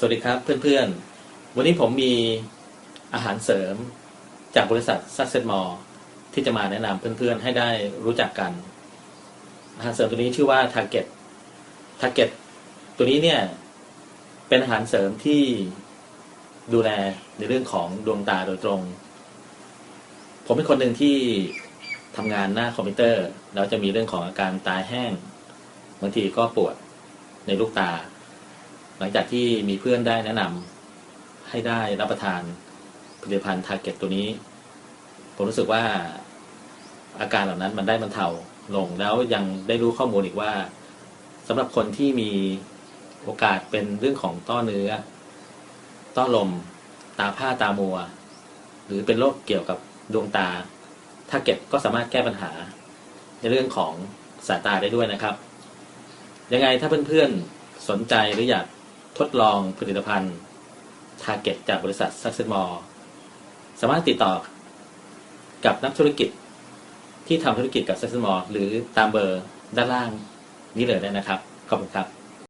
สวัสดีครับเพื่อนๆ วันนี้ผมมีอาหารเสริมจากบริษัทซักเซตมอลที่จะมาแนะนำเพื่อนๆ ให้ได้รู้จักกัน อาหารเสริมตัวนี้ชื่อว่า Target Target ตัวนี้เนี่ย เป็นอาหารเสริมที่ดูแลในเรื่องของดวงตาโดยตรง ผมเป็นคนหนึ่งที่ทำงานหน้าคอมพิวเตอร์ แล้วจะมีเรื่องของอาการตาแห้ง บางทีก็ปวดในลูกตา หลังจากที่มีเพื่อนได้แนะนำให้ได้รับประทานผลิตภัณฑ์ทาร์เก็ตตัวนี้ ผมรู้สึกว่าอาการเหล่านั้นมันได้บรรเทาลงแล้วยังได้รู้ข้อมูลอีกว่าสำหรับคนที่มีโอกาสเป็นเรื่องของต้อเนื้อ ต้อลม ตาผ้าตามัว หรือเป็นโรคเกี่ยวกับดวงตาทาร์เก็ตก็สามารถแก้ปัญหา ในเรื่องของสายตาได้ด้วยนะครับ ยังไงถ้าเพื่อนๆสนใจหรืออยาก ทดลองผลิตภัณฑ์ Target จากบริษัท Success Mall สามารถติดต่อกับนักธุรกิจที่ทำธุรกิจกับ Success Mall หรือตามเบอร์ด้านล่างนี้เลยได้นะครับ ขอบคุณครับ